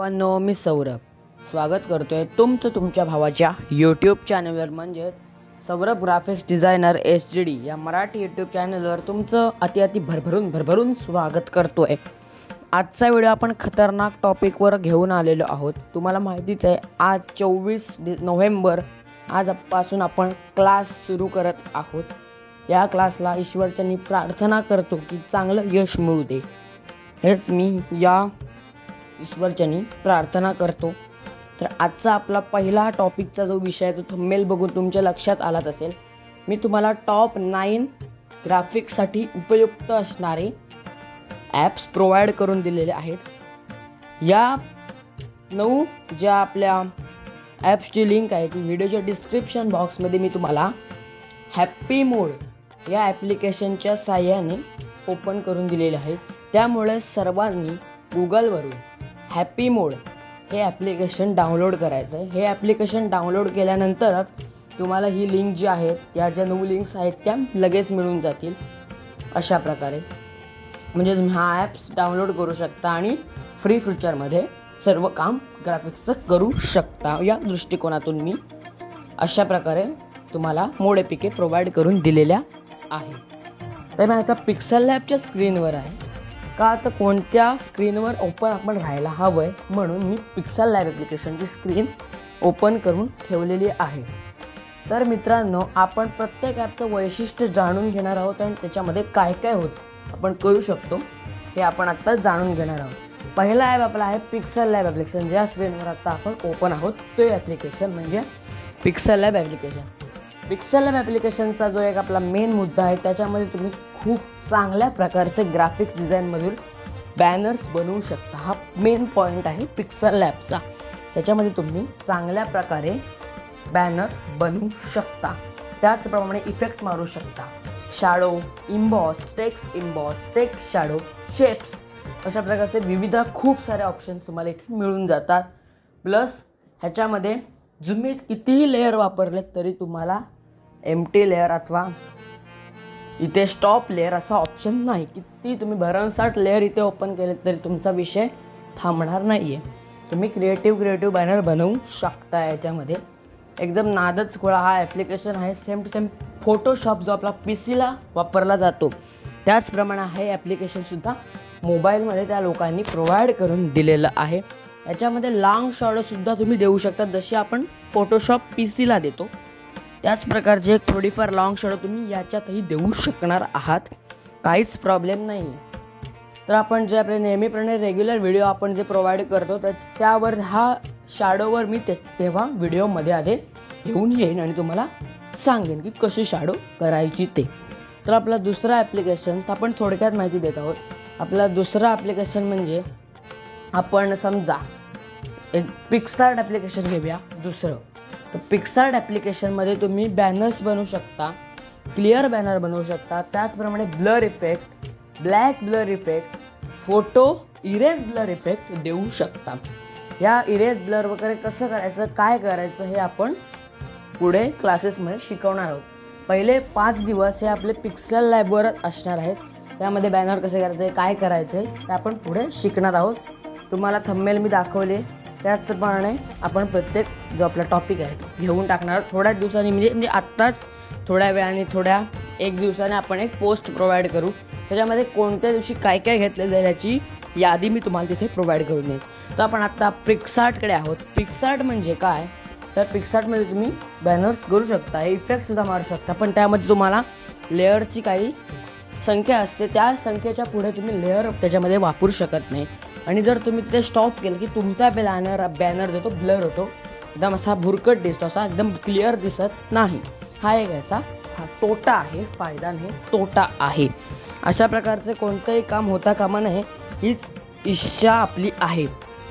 पण मी सौरभ. स्वागत करतो आहे तुमचं तुमच्या भावाच्या यूट्यूब चॅनलवर म्हणजेच Saurabh graphics designer H D D या मराठी यूट्यूब चॅनलवर तुमचं अति अति भरभरून भरभरून स्वागत करतो आहे आजचा व्हिडिओ आपण खतरनाक टॉपिकवर घेऊन आलेलो आहोत. तुम्हाला माहितीच आहे आज चोवीस डि नोव्हेंबर आजपासून आपण क्लास सुरू करत आहोत. या क्लासला ईश्वरच्यांनी प्रार्थना करतो की चांगलं यश मिळू दे. हेच मी या ईश्वरच्यांनी प्रार्थना करतो. तर आजचा आपला पहिला टॉपिकचा जो विषय आहे तो थंबेल बघून तुमच्या लक्षात आलाच असेल. मी तुम्हाला टॉप नाईन ग्राफिक्ससाठी उपयुक्त असणारे ॲप्स प्रोव्हाइड करून दिलेले आहेत. या नऊ ज्या आपल्या ॲप्सची लिंक आहे ती व्हिडिओच्या डिस्क्रिप्शन बॉक्समध्ये मी तुम्हाला हॅप्पी मोड या ॲप्लिकेशनच्या साह्याने ओपन करून दिलेले आहे त्यामुळे सर्वांनी गुगलवरून हॅप्पी मोड. हे ॲप्लिकेशन डाउनलोड करायचं आहे हे ॲप्लिकेशन डाउनलोड केल्यानंतरच तुम्हाला ही लिंक जी आहेत त्या ज्या नऊ लिंक्स आहेत त्या लगेच मिळून जातील. अशा प्रकारे. म्हणजे तुम्ही हा ॲप्स डाउनलोड करू शकता आणि फ्री फ्युचरमध्ये सर्व काम ग्राफिक्सचं करू शकता. या दृष्टिकोनातून मी अशा प्रकारे तुम्हाला मोड एपिके प्रोव्हाइड करून दिलेल्या आहे तर मी आता पिक्सल लॅबच्या स्क्रीनवर आहे. का तर कोणत्या स्क्रीनवर ओपन आपण राहायला हवं आहे म्हणून मी पिक्सल लॅब ॲप्लिकेशनची स्क्रीन ओपन करून ठेवलेली आहे. तर मित्रांनो आपण प्रत्येक ॲपचं वैशिष्ट्य जाणून घेणार आहोत आणि त्याच्यामध्ये काय काय होतं आपण करू शकतो हे आपण आत्ता जाणून घेणार आहोत. पहिला ॲप आपला आहे पिक्सल लॅब ॲप्लिकेशन ज्या स्क्रीनवर आत्ता आपण ओपन आहोत ते ॲप्लिकेशन म्हणजे Pixel Lab application Pixel Lab ॲप्लिकेशनचा जो एक आपला मेन मुद्दा आहे त्याच्यामध्ये तुम्ही खूप चांगल्या प्रकारचे ग्राफिक्स डिझाईनमधून बॅनर्स बनवू शकता. हा मेन पॉईंट आहे पिक्सल लॅबचा त्याच्यामध्ये तुम्ही चांगल्या प्रकारे बॅनर बनवू शकता. त्याचप्रमाणे इफेक्ट मारू शकता. Shadow emboss text emboss text shadow shapes अशा प्रकारचे विविध खूप सारे ऑप्शन्स तुम्हाला इथे मिळून जातात. प्लस ह्याच्यामध्ये तुम्ही कितीही लेअर वापरले तरी तुम्हाला एम टी लेअर अथवा इथे स्टॉप लेअर असा ऑप्शन नाही. किती तुम्ही भरमसाठ लेअर इथे ओपन केले तरी तुमचा विषय थांबणार नाही आहे तुम्ही क्रिएटिव्ह क्रिएटिव्ह बॅनर बनवू शकता याच्यामध्ये. एकदम नादच खोळा हा ॲप्लिकेशन आहे. सेम टू सेम फोटोशॉप जो आपला पी सीला वापरला जातो. त्याचप्रमाणे हे ॲप्लिकेशनसुद्धा मोबाईलमध्ये त्या लोकांनी प्रोव्हाइड करून दिलेलं आहे. याच्यामध्ये लाँग शॉर्टसुद्धा तुम्ही देऊ शकता. जशी आपण फोटोशॉप पी सीला देतो. त्याच प्रकारचे एक थोडीफार लाँग शॅडो तुम्ही याच्यातही देऊ शकणार आहात. काहीच प्रॉब्लेम नाही. तर आपण जे आपले नेहमीप्रमाणे रेग्युलर व्हिडिओ आपण जे प्रोव्हाइड करतो त्या त्यावर हा शॅडोवर मी ते तेव्हा व्हिडिओमध्ये आधी घेऊन येईन आणि तुम्हाला सांगेन की कशी शॅडो करायची ते. तर आपला दुसरा ॲप्लिकेशन तर आपण थोडक्यात माहिती देत आहोत. आपला दुसरं ॲप्लिकेशन म्हणजे आपण समजा एक पिक्सार्ट ॲप्लिकेशन घेऊया दुसरं. तर पिक्सार्ट ॲप्लिकेशनमध्ये तुम्ही बॅनर्स बनवू शकता क्लिअर बॅनर बनवू शकता त्याचप्रमाणे blur effect black blur effect photo erase blur effect देऊ शकता. या इरेज ब्लर वगैरे कसं करायचं काय करायचं हे आपण पुढे क्लासेसमध्ये शिकवणार आहोत. पहिले पाच दिवस हे आपले पिक्सल लॅबवरच असणार आहेत. त्यामध्ये बॅनर कसे करायचे काय करायचं आहे ते आपण पुढे शिकणार आहोत. तुम्हाला थंबेल मी दाखवले. त्याचप्रमाणे आपण प्रत्येक जो आपला टॉपिक आहे तो घेऊन टाकणार थोड्याच दिवसांनी म्हणजे म्हणजे आत्ताच थोड्या वेळाने थोड्या एक दिवसाने आपण एक पोस्ट प्रोव्हाइड करू. त्याच्यामध्ये कोणत्या दिवशी काय काय घेतलं जाईल याची यादी मी तुम्हाला तिथे प्रोव्हाइड करून देईन. तर आपण आत्ता पिक्सार्टकडे आहोत. पिक्सार्ट म्हणजे काय? तर पिक्सार्टमध्ये तुम्ही बॅनर्स करू शकता इफेक्टसुद्धा मारू शकता पण त्यामध्ये तुम्हाला लेअरची काही संख्या असते. त्या संख्येच्या पुढे तुम्ही लेअर त्याच्यामध्ये वापरू शकत नाही. आणि जर तुम्ही तिथे स्टॉप केलं की तुमचा बॅनर बॅनर जो तो ब्लर होतो एकदम असा भुरकट दिसतो असा एकदम क्लिअर दिसत नाही. हा एक याचा हा तोटा आहे फायदा नाही तोटा आहे. अशा प्रकारचे कोणतंही काम होता कामा नये हीच इच्छा आपली आहे.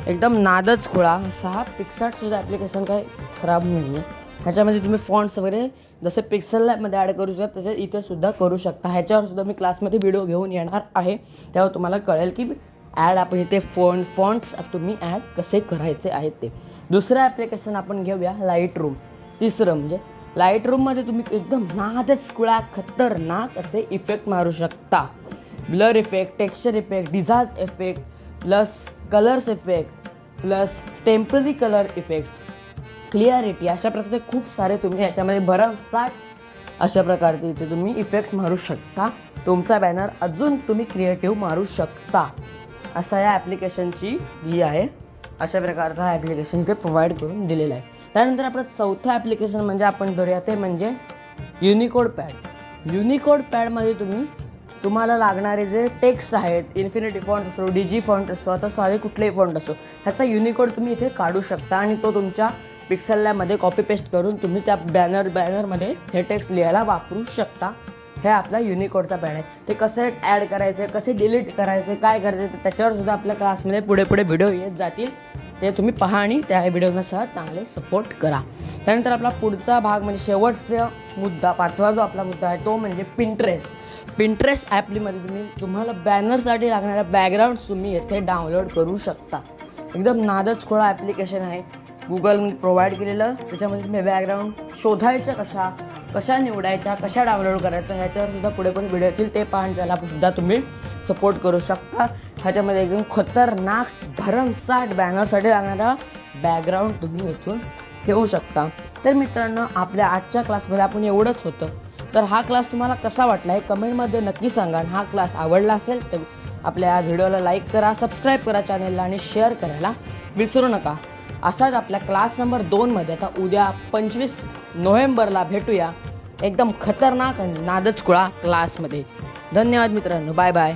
एकदम नादच खुळा असा हा ॲप्लिकेशन काही खराब नाही आहे ह्याच्यामध्ये तुम्ही फॉन्ट्स वगैरे जसे पिक्सल लॅबमध्ये ॲड करू शकता तसे इथेसुद्धा करू शकता. ह्याच्यावरसुद्धा मी क्लासमध्ये व्हिडिओ घेऊन येणार आहे. तेव्हा तुम्हाला कळेल की ॲड आपण इथे फॉन्ट फॉन्ट्स तुम्ही ॲड कसे करायचे आहेत ते. दुसरं ॲप्लिकेशन आपण घेऊया लाइट रूम तिसरं म्हणजे लाइट रूममध्ये तुम्ही एकदम नादच कुळा खतरनाक असे इफेक्ट मारू शकता. Blur effect texture effect डिझाज effect plus colours effect plus temporary colour effects clarity अशा प्रकारचे खूप सारे तुम्ही याच्यामध्ये भरमसाठ अशा प्रकारचे इथे तुम्ही इफेक्ट मारू शकता. तुमचा बॅनर अजून तुम्ही क्रिएटिव्ह मारू शकता. असा या ॲप्लिकेशनची ही आहे. अशा प्रकारचा हा ॲप्लिकेशन इथे प्रोव्हाइड करून दिलेला आहे. त्यानंतर आपलं चौथं ॲप्लिकेशन म्हणजे आपण धरूया ते म्हणजे युनिकोड पॅड युनिकोड पॅडमध्ये तुम्ही तुम्हाला लागणारे जे टेक्स्ट आहेत इन्फिनिटी फॉन्ट असो डी जी फॉन्ट असो आता साधे कुठलेही फॉन्ट असो ह्याचा युनिकोड तुम्ही इथे काढू शकता आणि तो तुमच्या पिक्सल लॅबमध्ये कॉपी पेस्ट करून तुम्ही त्या बॅनर बॅनरमध्ये हे टेक्स्ट लिहायला वापरू शकता. हे आपला युनिकोडचा पॅड आहे. ते कसे ॲड करायचे कसे डिलीट करायचे काय करायचे ते त्याच्यावर सुद्धा आपल्या क्लासमध्ये पुढे पुढे व्हिडिओ येत जातील. ते तुम्ही पहा आणि त्या व्हिडिओनुसार चांगले सपोर्ट करा. त्यानंतर आपला पुढचा भाग म्हणजे शेवटचा मुद्दा पाचवा जो आपला मुद्दा आहे तो म्हणजे पिंटरेस्ट पिंटरेस्ट ॲपलीमध्ये तुम्ही तुम्हाला बॅनरसाठी लागणाऱ्या बॅकग्राऊंड्स तुम्ही येथे डाउनलोड करू शकता. एकदम नादच खोळा ॲप्लिकेशन आहे. गुगलमध्ये प्रोव्हाइड केलेलं त्याच्यामध्ये तुम्ही बॅकग्राऊंड शोधायच्या कशा कशा निवडायच्या कशा डाउनलोड करायच्या ह्याच्यावर सुद्धा पुढे पण व्हिडिओ येतील. ते पाहून त्याला सुद्धा तुम्ही सपोर्ट करू शकता. ह्याच्यामध्ये एकदम खतरनाक भरमसाठ बॅनरसाठी लागणारा बॅकग्राऊंड तुम्ही इथून ठेवू शकता. तर मित्रांनो आपल्या आजच्या क्लासमध्ये आपण एवढंच होतं. तर हा क्लास तुम्हाला कसा वाटला हे कमेंटमध्ये नक्की सांगा. हा क्लास आवडला असेल तर आपल्या व्हिडिओला लाईक करा सबस्क्राईब करा चॅनलला आणि शेअर करायला विसरू नका. असाच आपल्या क्लास नंबर दोनमध्ये आता उद्या पंचवीस नोव्हेंबरला भेटूया. एकदम खतरनाक आणि नादचकुळा क्लासमध्ये धन्यवाद मित्रांनो. Bye bye